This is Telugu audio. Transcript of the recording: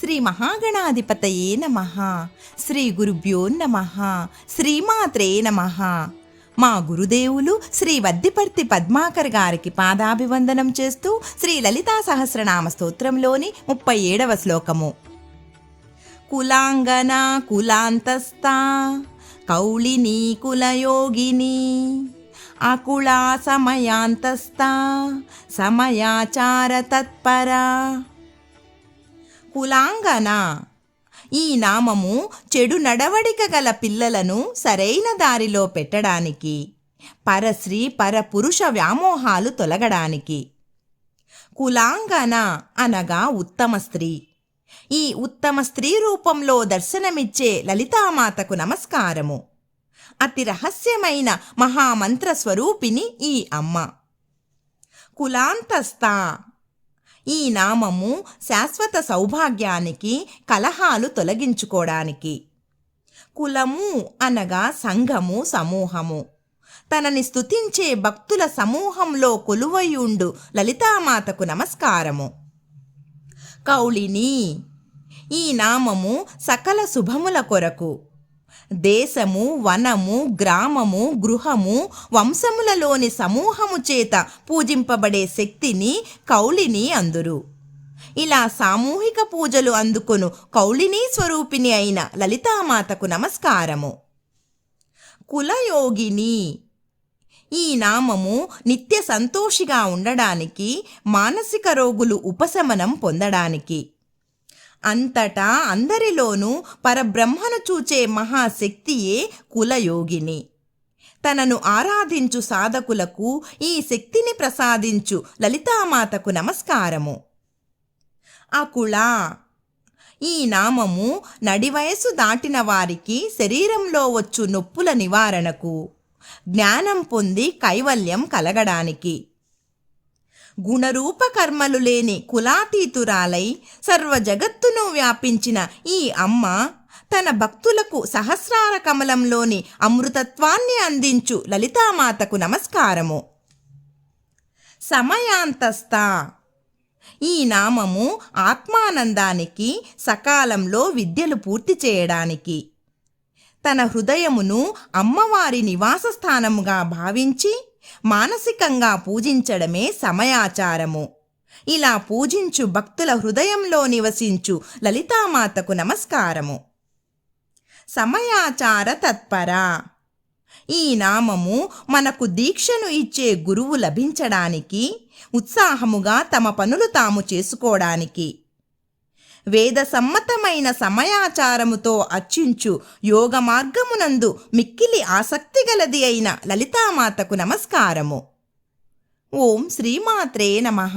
శ్రీ మహాగణాధిపతయే నమ. శ్రీ గురుభ్యో నమ. శ్రీమాత్రే నమ. మా గురుదేవులు శ్రీ వద్దిపర్తి పద్మాకర్ గారికి పాదాభివందనం చేస్తూ శ్రీ లలితా సహస్రనామ స్తోత్రంలోని ముప్పై ఏడవ శ్లోకము. కులాంగన కులాంతస్తా కౌళిని కులయోగిని అకుళా సమయాంతస్తా సమయాచార తత్పర కులాంగన? ఈ నామము చెడు నడవడిక గల పిల్లలను సరైన దారిలో పెట్టడానికి పరశ్రీ పరపురుష వ్యామోహాలు తొలగడానికి. కులాంగన అనగా ఉత్తమ స్త్రీ. ఈ ఉత్తమ స్త్రీ రూపంలో దర్శనమిచ్చే లలితామాతకు నమస్కారము. అతి రహస్యమైన మహామంత్ర స్వరూపిణి ఈ అమ్మ. కులాంతస్థ ఈ నామము శాశ్వత సౌభాగ్యానికి కలహాలు తొలగించుకోవడానికి కులము అనగా సంఘము సమూహము. తనని స్తుతించే భక్తుల సమూహంలో కొలువయుండు లలితామాతకు నమస్కారము. కౌళిని ఈ నామము సకల శుభముల కొరకు. దేశము వనము గ్రామము గృహము వంశములలోని సమూహము చేత పూజింపబడే శక్తిని కౌళిని అందురు. ఇలా సామూహిక పూజలు అందుకొను కౌళినీ స్వరూపిణి అయిన లలితామాతకు నమస్కారము. కులయోగిని ఈ నామము నిత్య సంతోషిగా ఉండడానికి మానసిక రోగులు ఉపశమనం పొందడానికి. అంతటా అందరిలోనూ పరబ్రహ్మను చూచే మహాశక్తియే కులయోగిని. తనను ఆరాధించు సాధకులకు ఈ శక్తిని ప్రసాదించు లలితామాతకు నమస్కారము. అకుళ ఈ నామము నడివయసు దాటిన వారికి శరీరంలో వచ్చు నొప్పుల నివారణకు జ్ఞానం పొంది కైవల్యం కలగడానికి. గుణరూపకర్మలు లేని కులాతీతురాలై సర్వజగత్తును వ్యాపించిన ఈ అమ్మ తన భక్తులకు సహస్రార కమలంలోని అమృతత్వాన్ని అందించు లలితామాతకు నమస్కారము. సమయాంతస్థ. ఈ నామము ఆత్మానందానికి సకాలంలో విద్యలు పూర్తి చేయడానికి. తన హృదయమును అమ్మవారి నివాస స్థానముగా భావించి మానసికంగా పూజించడమే సమయాచారము. ఇలా పూజించు భక్తుల హృదయంలో నివసించు లలితామాతకు నమస్కారము. సమయాచార తత్పర. ఈ నామము మనకు దీక్షను ఇచ్చే గురువు లభించడానికి ఉత్సాహముగా తమ పనులు తాము చేసుకోవడానికి వేద సమ్మతమైన సమయాచారముతో అర్చించు యోగ మార్గమునందు మిక్కిలి ఆసక్తి గలది అయిన లలితామాతకు నమస్కారము. ఓం శ్రీమాత్రే నమః.